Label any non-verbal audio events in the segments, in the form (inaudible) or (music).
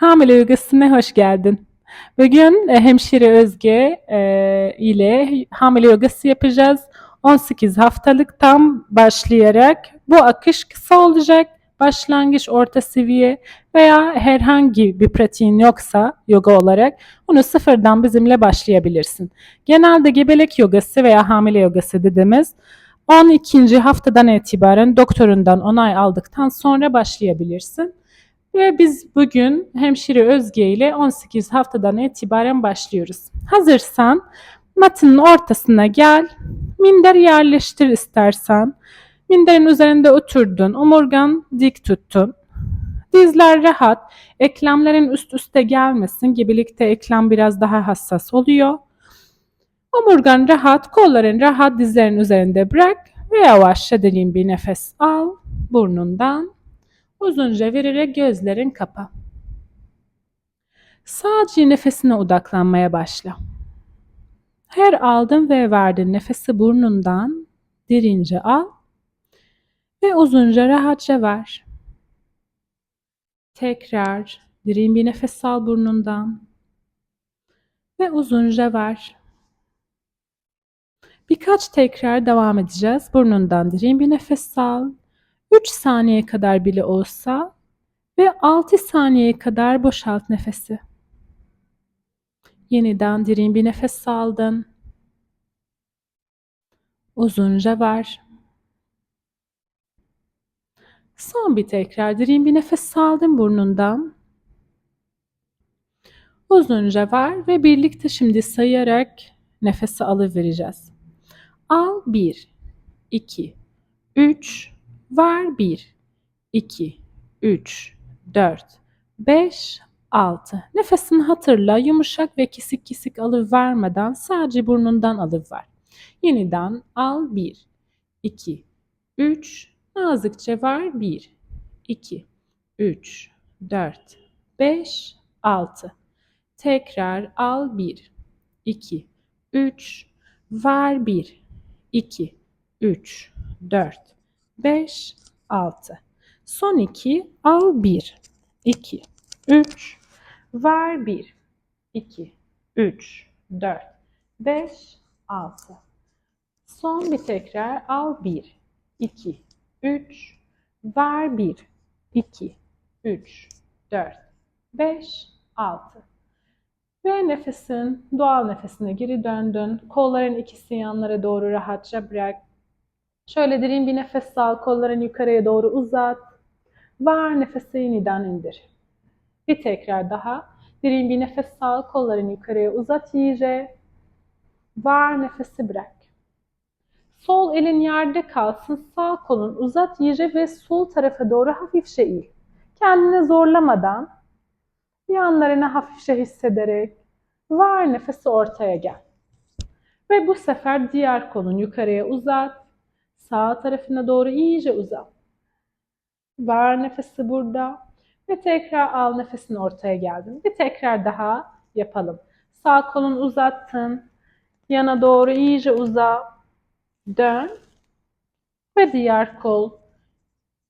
Hamile yogasına hoş geldin. Bugün e, hemşire Özge e, ile hamile yogası yapacağız. 18 haftalık tam başlayarak bu akış kısa olacak. Başlangıç orta seviye veya herhangi bir pratiğin yoksa yoga olarak onu sıfırdan bizimle başlayabilirsin. Genelde gebelik yogası veya hamile yogası dediğimiz 12. haftadan itibaren doktorundan onay aldıktan sonra başlayabilirsin. Ve biz bugün hemşire Özge ile 18 haftadan itibaren başlıyoruz. Hazırsan matının ortasına gel, minder yerleştir istersen. Minderin üzerinde oturdun, omurgan dik tuttun. Dizler rahat, eklemlerin üst üste gelmesin. Gebelikte eklem biraz daha hassas oluyor. Omurgan rahat, kolların rahat dizlerin üzerinde bırak ve yavaşça derin bir nefes al burnundan. Uzunca vererek gözlerin kapa. Sadece nefesine odaklanmaya başla. Her aldın ve verdin nefesi burnundan derince al ve uzunca rahatça ver. Tekrar derin bir nefes al burnundan ve uzunca ver. Birkaç tekrar devam edeceğiz. Burnundan derin bir nefes al 3 saniye kadar bile olsa ve 6 saniye kadar boşalt nefesi. Yeniden derin bir nefes aldın. Uzunca ver. Son bir tekrar derin bir nefes aldın burnundan. Uzunca ver ve birlikte şimdi sayarak nefesi alıvereceğiz. Al 1, 2, 3, Var 1, 2, 3, 4, 5, 6. Nefesini hatırla. Yumuşak ve kesik kesik alıvermeden sadece burnundan alıver. Yeniden al 1, 2, 3. Nazikçe var 1, 2, 3, 4, 5, 6. Tekrar al 1, 2, 3. Var 1, 2, 3, 4, 5, 6. Son 2 al 1, 2, 3, ver 1, 2, 3, 4, 5, 6. Son bir tekrar al 1, 2, 3, ver 1, 2, 3, 4, 5, 6. Ve nefesin doğal nefesine geri döndün. Kolların ikisi yanlara doğru rahatça bırak. Şöyle derin bir nefes al, kollarını yukarıya doğru uzat. Var nefesi yeniden indir. Bir tekrar daha. Derin bir nefes al, kollarını yukarıya uzat iyice. Var nefesi bırak. Sol elin yerde kalsın, sağ kolun uzat iyice ve sol tarafa doğru hafifçe eğil. Kendini zorlamadan, yanlarını hafifçe hissederek, var nefesi ortaya gel. Ve bu sefer diğer kolun yukarıya uzat. Sağ tarafına doğru iyice uzat. Ver nefesi burada. Ve tekrar al nefesini ortaya geldin. Bir tekrar daha yapalım. Sağ kolunu uzattın. Yana doğru iyice uza. Dön. Ve diğer kol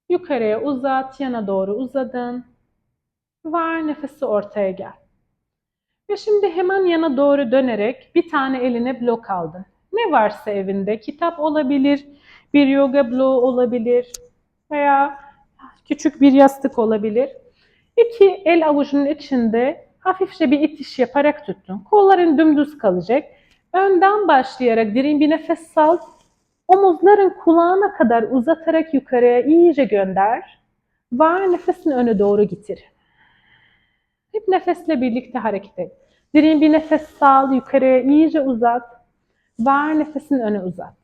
yukarıya uzat. Yana doğru uzadın. Ver nefesi ortaya gel. Ve şimdi hemen yana doğru dönerek bir tane eline blok aldın. Ne varsa evinde kitap olabilir, bir yoga bloğu olabilir veya küçük bir yastık olabilir. İki el avucunun içinde hafifçe bir itiş yaparak tuttun. Kolların dümdüz kalacak. Önden başlayarak derin bir nefes al. Omuzların kulağına kadar uzatarak yukarıya iyice gönder. Var nefesini öne doğru getir. Hep nefesle birlikte hareket et. Derin bir nefes al, yukarıya iyice uzat. Var nefesini öne uzat.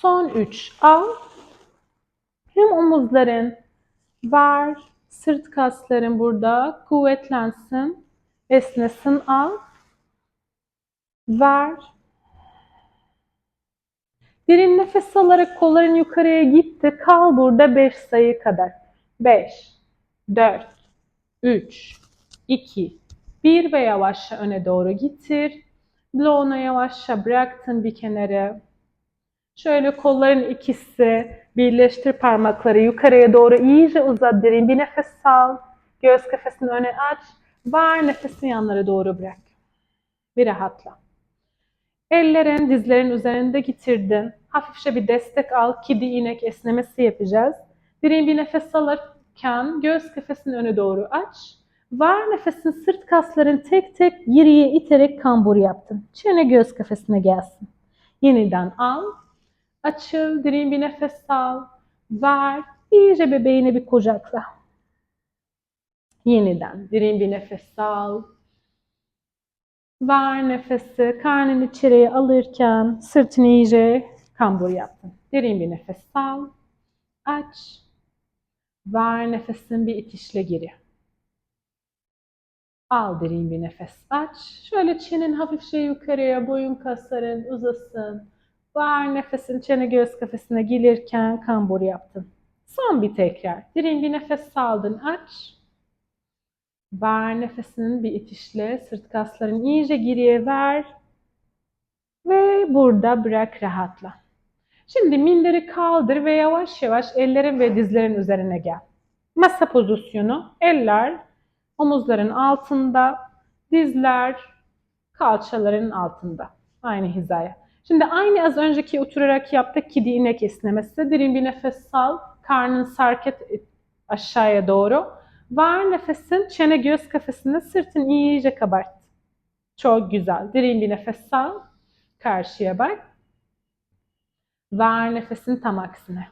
Son 3. Al. Hem omuzların var, sırt kasların burada kuvvetlensin, esnesin. Al. Ver. Derin nefes alarak kolların yukarıya gitti. Kal burada 5 sayı kadar. 5, 4, 3, 2, 1 ve yavaşça öne doğru getir. Bloğuna yavaşça bıraktın bir kenara. Şöyle kolların ikisi birleştir parmakları yukarıya doğru iyice uzat derin bir nefes al. Göğüs kafesini öne aç. Var nefesini yanlara doğru bırak. Bir rahatla. Ellerin dizlerin üzerinde getirdin. Hafifçe bir destek al. Kedi inek esnemesi yapacağız. Derin bir nefes alırken göğüs kafesini öne doğru aç. Var nefesin sırt kasların tek tek geriye iterek kambur yaptın. Çene göğüs kafesine gelsin. Yeniden al. Açıl, derin bir nefes al. Ver. İyice bebeğini bir kucakla. Yeniden derin bir nefes al. Ver nefesi. Karnını içeriye alırken sırtını iyice kambur yaptın. Derin bir nefes al. Aç. Ver nefesin bir itişle geri. Al derin bir nefes aç. Şöyle çenin hafifçe yukarıya, boyun kasların uzasın. Ver nefesin çene göğüs kafesine gelirken kambur yaptın. Son bir tekrar. Derin bir nefes aldın aç. Ver nefesinin bir itişle sırt kasların iyice geriye ver. Ve burada bırak rahatla. Şimdi minderi kaldır ve yavaş yavaş ellerin ve dizlerin üzerine gel. Masa pozisyonu. Eller omuzların altında, dizler kalçaların altında. Aynı hizaya. Şimdi aynı az önceki oturarak yaptık kedi inek esnemesi. Derin bir nefes al. Karnın sarket aşağıya doğru. Var nefesin çene göğüs kafesinde sırtın iyice kabart. Çok güzel. Derin bir nefes al. Karşıya bak. Ver nefesin tam aksine.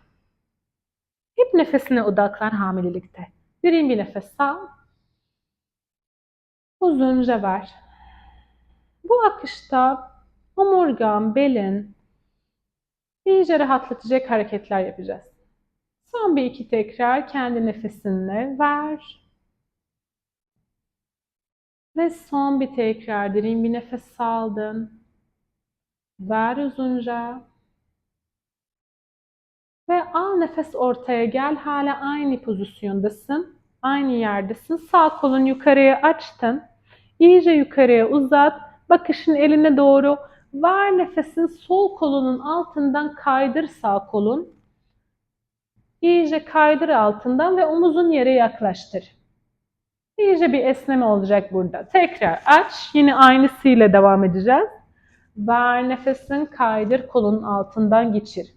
Hep nefesine odaklan hamilelikte. Derin bir nefes al. Uzunca ver. Bu akışta omurgan, belin iyice rahatlatacak hareketler yapacağız. Son bir iki tekrar kendi nefesinle ver. Ve son bir tekrar derin bir nefes aldın. Ver uzunca. Ve al nefes ortaya gel. Hala aynı pozisyondasın. Aynı yerdesin. Sağ kolun yukarıya açtın. İyice yukarıya uzat. Bakışın eline doğru. Ver nefesin sol kolunun altından kaydır sağ kolun. İyice kaydır altından ve omuzun yere yaklaştır. İyice bir esneme olacak burada. Tekrar aç. Yine aynısıyla devam edeceğiz. Ver nefesin kaydır kolun altından geçir.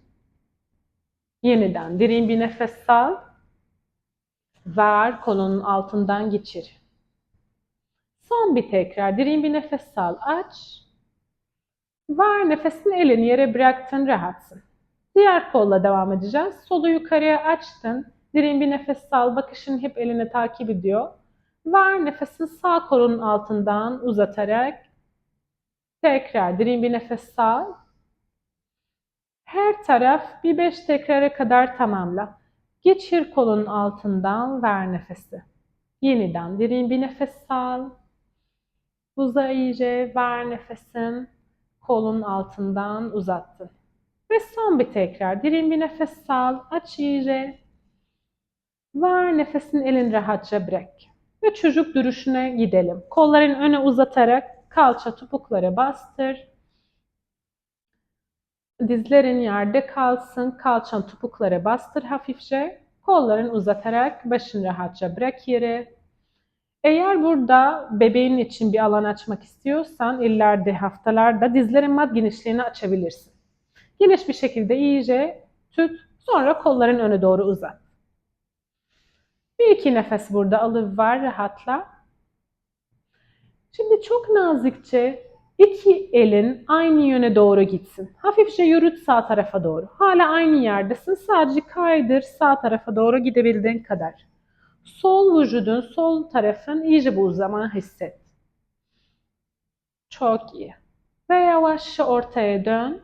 Yeniden derin bir nefes al. Ver kolunun altından geçir. Son bir tekrar derin bir nefes al. Aç. Ver nefesini elini yere bıraktın rahatsın. Diğer kolla devam edeceğiz. Solu yukarıya açtın. Derin bir nefes al. Bakışın hep eline takip ediyor. Ver nefesini sağ kolunun altından uzatarak tekrar derin bir nefes al. Her taraf bir beş tekrara kadar tamamla. Geçir kolun altından ver nefesi. Yeniden derin bir nefes al. Uza iyice ver nefesin. Kolun altından uzattın. Ve son bir tekrar. Derin bir nefes al. Aç iyice. Ver nefesin elin rahatça bırak. Ve çocuk duruşuna gidelim. Kolların öne uzatarak kalça topuklara bastır. Dizlerin yerde kalsın. Kalçan topuklara bastır hafifçe. Kolların uzatarak başını rahatça bırak yere. Eğer burada bebeğin için bir alan açmak istiyorsan ileride haftalarda dizlerin mat genişliğini açabilirsin. Geniş bir şekilde iyice tut. Sonra kolların öne doğru uzat. Bir iki nefes burada alıver rahatla. Şimdi çok nazikçe iki elin aynı yöne doğru gitsin. Hafifçe yürüt sağ tarafa doğru. Hala aynı yerdesin. Sadece kaydır sağ tarafa doğru gidebildiğin kadar. Sol vücudun, sol tarafın iyice bu zaman hisset. Çok iyi. Ve yavaşça ortaya dön.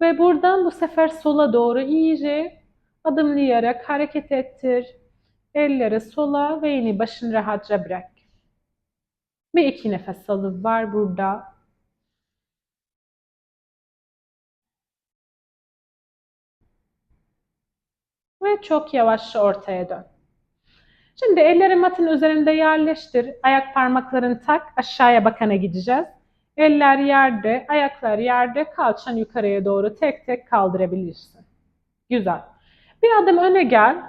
Ve buradan bu sefer sola doğru iyice adımlayarak hareket ettir. Elleri sola ve yine başını rahatça bırak. Bir iki nefes alıp var burada. Ve çok yavaşça ortaya dön. Şimdi elleri matın üzerinde yerleştir. Ayak parmaklarını tak. Aşağıya bakana gideceğiz. Eller yerde, ayaklar yerde, kalçan yukarıya doğru tek tek kaldırabilirsin. Güzel. Bir adım öne gel.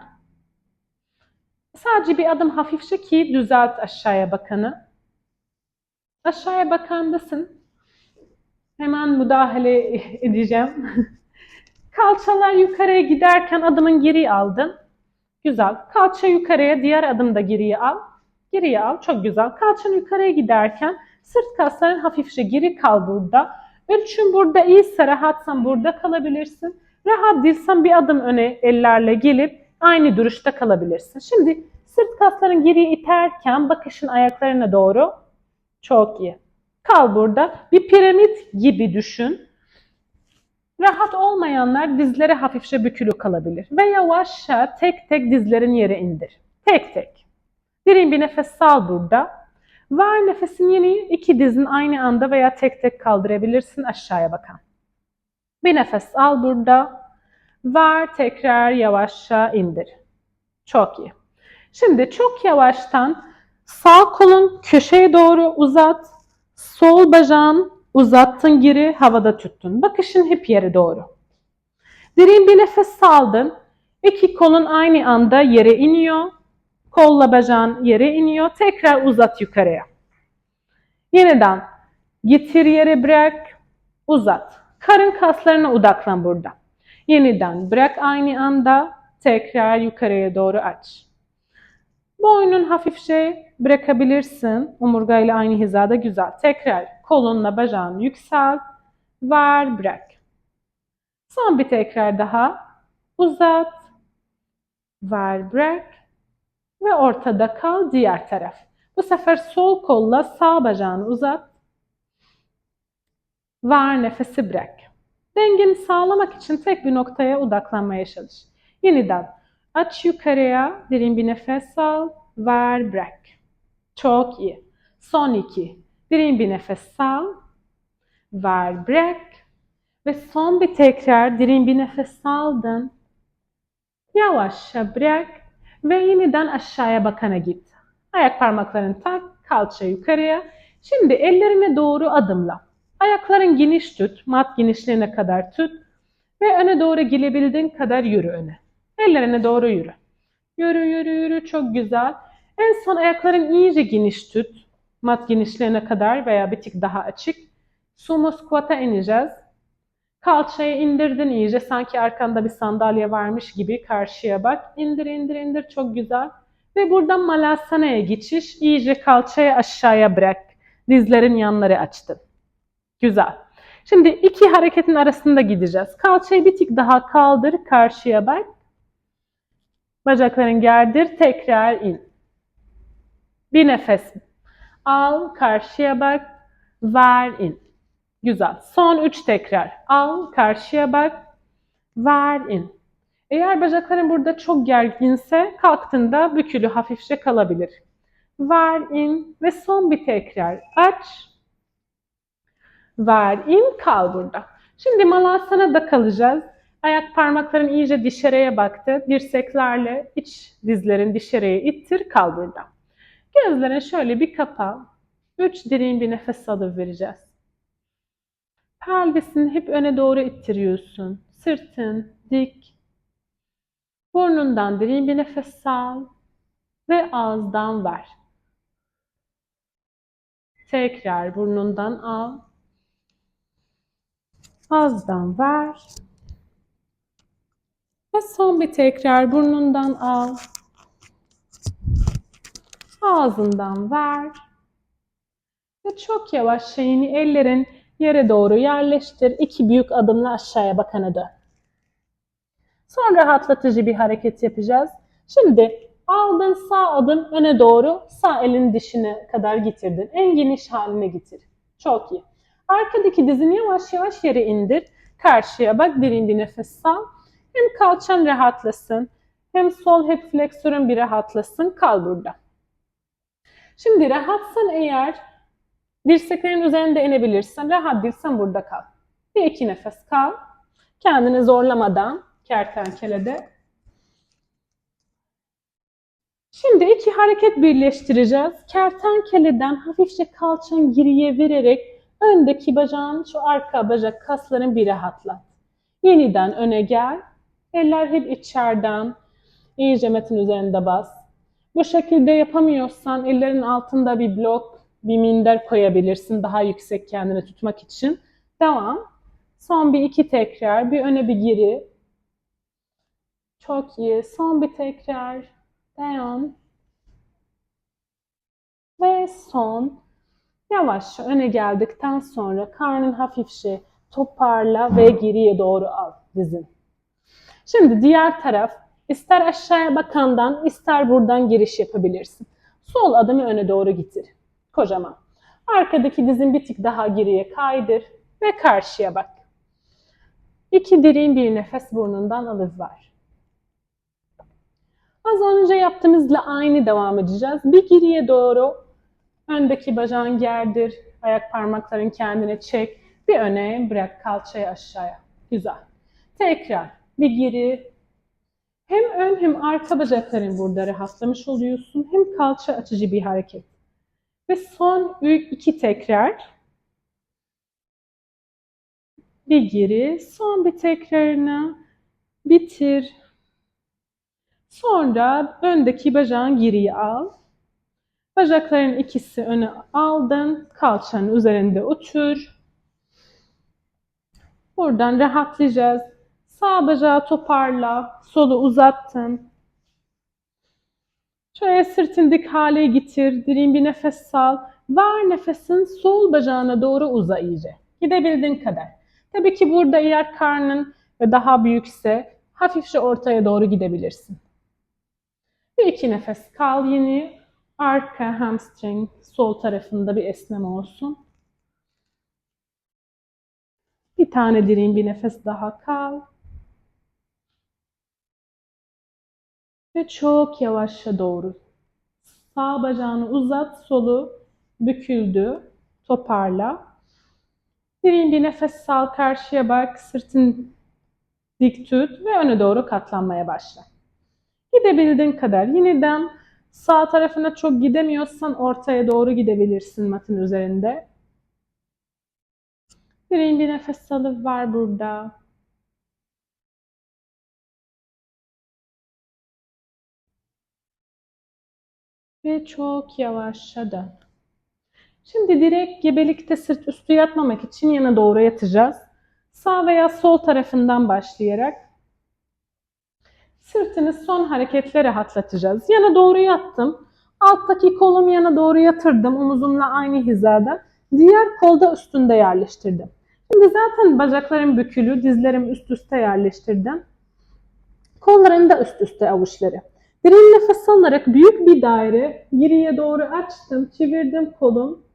Sadece bir adım hafifçe ki düzelt aşağıya bakanı. Aşağıya bakandasın. Hemen müdahale edeceğim. (laughs) Kalçalar yukarıya giderken adımın geri aldın. Güzel. Kalça yukarıya, diğer adım da geriye al. Geriye al. Çok güzel. Kalçan yukarıya giderken sırt kasların hafifçe geri kal burada. Ölçün burada iyiyse rahatsan burada kalabilirsin. Rahat değilsen bir adım öne ellerle gelip aynı duruşta kalabilirsin. Şimdi sırt kasların geriye iterken bakışın ayaklarına doğru. Çok iyi. Kal burada. Bir piramit gibi düşün. Rahat olmayanlar dizleri hafifçe bükülü kalabilir. Ve yavaşça tek tek dizlerin yere indir. Tek tek. Derin bir nefes sal burada. Ver nefesin yine iki dizin aynı anda veya tek tek kaldırabilirsin aşağıya bakan. Bir nefes al burada. Ver tekrar yavaşça indir. Çok iyi. Şimdi çok yavaştan sağ kolun köşeye doğru uzat. Sol bacağın uzattın geri havada tuttun. Bakışın hep yere doğru. Derin bir nefes aldın. İki kolun aynı anda yere iniyor. Kolla bacağın yere iniyor. Tekrar uzat yukarıya. Yeniden getir yere bırak. Uzat. Karın kaslarına odaklan burada. Yeniden bırak aynı anda. Tekrar yukarıya doğru aç. Boynun hafifçe bırakabilirsin. Omurgayla aynı hizada güzel. Tekrar kolunla bacağını yükselt. Ver bırak. Son bir tekrar daha. Uzat. Ver bırak. Ve ortada kal diğer taraf. Bu sefer sol kolla sağ bacağını uzat. Ver nefesi bırak. Dengeni sağlamak için tek bir noktaya odaklanmaya çalış. Yeniden aç yukarıya, derin bir nefes al, ver bırak. Çok iyi. Son iki. Derin bir nefes al, ver bırak. Ve son bir tekrar derin bir nefes aldın. Yavaşça bırak ve yeniden aşağıya bakana git. Ayak parmaklarını tak, kalça yukarıya. Şimdi ellerine doğru adımla. Ayakların geniş tut, mat genişliğine kadar tut ve öne doğru gelebildiğin kadar yürü öne. Ellerine doğru yürü. Yürü yürü yürü çok güzel. En son ayakların iyice geniş tut. Mat genişliğine kadar veya bir tık daha açık. Sumo squat'a ineceğiz. Kalçayı indirdin iyice sanki arkanda bir sandalye varmış gibi karşıya bak. İndir indir indir çok güzel. Ve buradan malasana'ya geçiş. İyice kalçayı aşağıya bırak. Dizlerin yanları açtın. Güzel. Şimdi iki hareketin arasında gideceğiz. Kalçayı bir tık daha kaldır, karşıya bak. Bacakların gerdir, tekrar in. Bir nefes al, karşıya bak, ver, in. Güzel. Son üç tekrar. Al, karşıya bak, ver, in. Eğer bacakların burada çok gerginse kalktığında bükülü hafifçe kalabilir. Ver, in ve son bir tekrar. Aç, ver, in, kal burada. Şimdi malasana'da kalacağız. Ayak parmakların iyice dışarıya baktı. Dirseklerle iç dizlerin dışarıya ittir, kal burada. Gözlerini şöyle bir kapa. Üç derin bir nefes alıp vereceğiz. Pelvisini hep öne doğru ittiriyorsun. Sırtın dik. Burnundan derin bir nefes al ve ağızdan ver. Tekrar burnundan al. Ağızdan ver. Ve son bir tekrar burnundan al. Ağzından ver. Ve çok yavaş şeyini ellerin yere doğru yerleştir. İki büyük adımla aşağıya bakana dön. Sonra rahatlatıcı bir hareket yapacağız. Şimdi aldın sağ adım öne doğru sağ elin dişine kadar getirdin. En geniş haline getir. Çok iyi. Arkadaki dizini yavaş yavaş yere indir. Karşıya bak derin bir nefes al. Hem kalçan rahatlasın hem sol hep fleksörün bir rahatlasın. Kal burada. Şimdi rahatsan eğer dirseklerin üzerinde inebilirsen, rahat değilsen burada kal. Bir iki nefes kal. Kendini zorlamadan kertenkelede. Şimdi iki hareket birleştireceğiz. Kertenkeleden hafifçe kalçan geriye vererek öndeki bacağın şu arka bacak kasların bir rahatlat. Yeniden öne gel. Eller hep içeriden. İyice metin üzerinde bas. Bu şekilde yapamıyorsan ellerin altında bir blok, bir minder koyabilirsin daha yüksek kendini tutmak için. Devam. Son bir iki tekrar. Bir öne bir geri. Çok iyi. Son bir tekrar. Devam. Ve son. Yavaşça öne geldikten sonra karnın hafifçe toparla ve geriye doğru al dizin. Şimdi diğer taraf ister aşağıya bakandan ister buradan giriş yapabilirsin. Sol adımı öne doğru getir. Kocaman. Arkadaki dizin bir tık daha geriye kaydır ve karşıya bak. İki derin bir nefes burnundan alıp ver. Az önce yaptığımızla aynı devam edeceğiz. Bir geriye doğru öndeki bacağın gerdir, ayak parmakların kendine çek. Bir öne bırak kalçayı aşağıya. Güzel. Tekrar bir geri. Hem ön hem arka bacakların burada rahatlamış oluyorsun. Hem kalça açıcı bir hareket. Ve son iki tekrar. Bir geri. Son bir tekrarını bitir. Sonra öndeki bacağın geriye al. Bacakların ikisi öne aldın. Kalçanın üzerinde otur. Buradan rahatlayacağız. Sağ bacağı toparla. Solu uzattın. Şöyle sırtın dik hale getir. Derin bir nefes al. Ver nefesin sol bacağına doğru uza iyice. Gidebildiğin kadar. Tabii ki burada eğer karnın daha büyükse hafifçe ortaya doğru gidebilirsin. Bir iki nefes kal yine. Arka hamstring sol tarafında bir esneme olsun. Bir tane derin bir nefes daha kal. Ve çok yavaşça doğru. Sağ bacağını uzat, solu büküldü. Toparla. Derin bir nefes al, karşıya bak, sırtın dik tut ve öne doğru katlanmaya başla. Gidebildiğin kadar yeniden sağ tarafına çok gidemiyorsan ortaya doğru gidebilirsin matın üzerinde. Derin bir nefes alıp var burada. Ve çok yavaşça dön. Şimdi direkt gebelikte sırt üstü yatmamak için yana doğru yatacağız. Sağ veya sol tarafından başlayarak sırtını son hareketle rahatlatacağız. Yana doğru yattım. Alttaki kolum yana doğru yatırdım. Omuzumla aynı hizada. Diğer kolda üstünde yerleştirdim. Şimdi zaten bacaklarım bükülü, dizlerim üst üste yerleştirdim. Kollarım da üst üste avuçları. Derin nefes alarak büyük bir daire geriye doğru açtım, çevirdim kolum.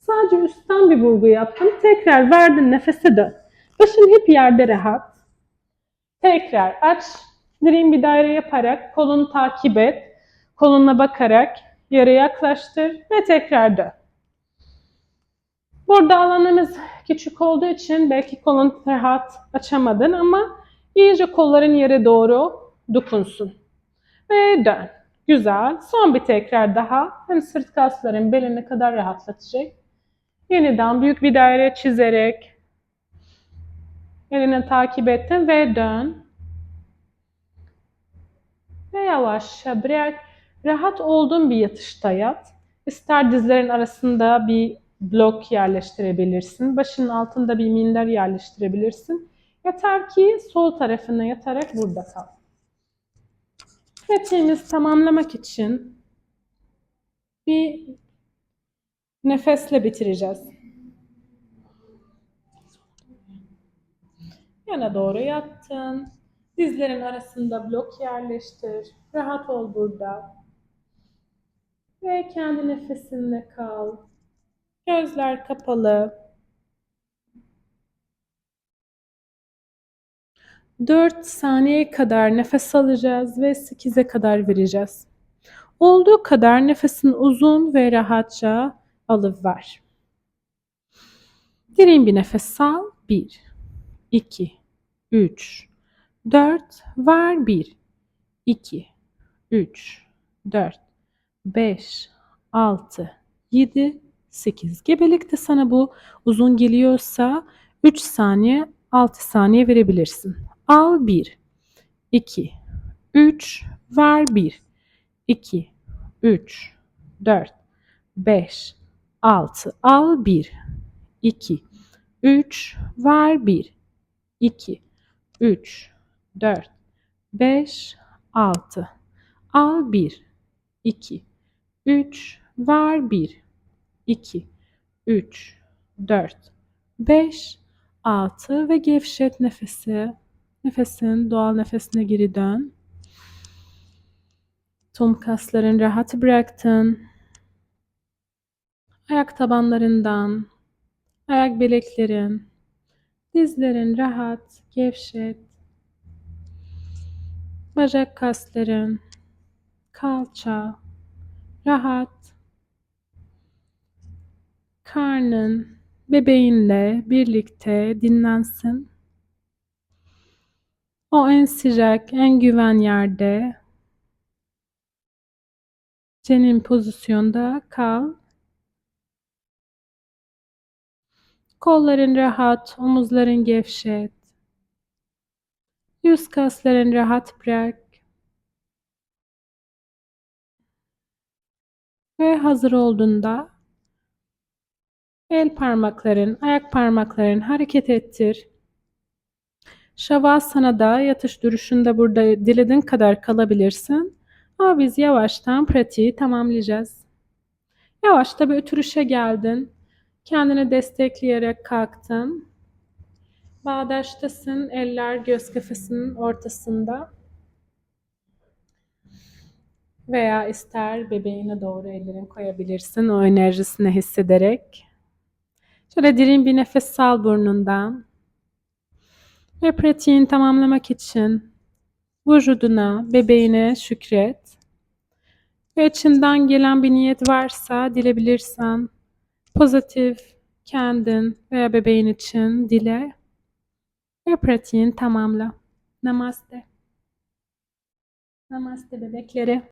Sadece üstten bir vurgu yaptım. Tekrar verdin nefese dön. Başın hep yerde rahat. Tekrar aç. Derin bir daire yaparak kolunu takip et. Koluna bakarak yere yaklaştır ve tekrar dön. Burada alanımız küçük olduğu için belki kolun rahat açamadın ama iyice kolların yere doğru dokunsun. Ve dön. Güzel. Son bir tekrar daha. Hem sırt kasların belini kadar rahatlatacak. Yeniden büyük bir daire çizerek elini takip ettin ve dön. Ve yavaşça bırak. Rahat olduğun bir yatışta yat. İster dizlerin arasında bir blok yerleştirebilirsin. Başının altında bir minder yerleştirebilirsin. Yeter ki sol tarafına yatarak burada kal. Pratiğimizi tamamlamak için bir nefesle bitireceğiz. Yana doğru yattın. Dizlerin arasında blok yerleştir. Rahat ol burada. Ve kendi nefesinle kal. Gözler kapalı. 4 saniye kadar nefes alacağız ve 8'e kadar vereceğiz. Olduğu kadar nefesin uzun ve rahatça alıp ver. Derin bir nefes al. 1, 2, 3, 4, ver. 1, 2, 3, 4, 5, 6, 7, 8. Gebelikte sana bu uzun geliyorsa 3 saniye 6 saniye verebilirsin. Al 1, 2, 3, ver 1, 2, 3, 4, 5, 6. Al 1, 2, 3, ver 1, 2, 3, 4, 5, 6. Al 1, 2, 3, ver 1, 2, 3, 4, 5, 6 ve gevşet nefesi. Nefesin doğal nefesine geri dön. Tüm kasların rahat bıraktın. Ayak tabanlarından, ayak bileklerin, dizlerin rahat, gevşet. Bacak kasların, kalça, rahat. Karnın bebeğinle birlikte dinlensin. O en sıcak, en güven yerde cenin pozisyonda kal. Kolların rahat, omuzların gevşet. Yüz kasların rahat bırak. Ve hazır olduğunda el parmakların, ayak parmakların hareket ettir. Şavasana'da yatış duruşunda burada dilediğin kadar kalabilirsin. Ama biz yavaştan pratiği tamamlayacağız. Yavaşta bir oturuşa geldin. Kendini destekleyerek kalktın. Bağdaştasın. Eller göz kafesinin ortasında. Veya ister bebeğine doğru ellerini koyabilirsin o enerjisini hissederek. Şöyle derin bir nefes al burnundan. Ve pratiğini tamamlamak için vücuduna, bebeğine şükret. Ve içinden gelen bir niyet varsa dilebilirsen pozitif kendin veya bebeğin için dile ve pratiğini tamamla. Namaste. Namaste bebekleri.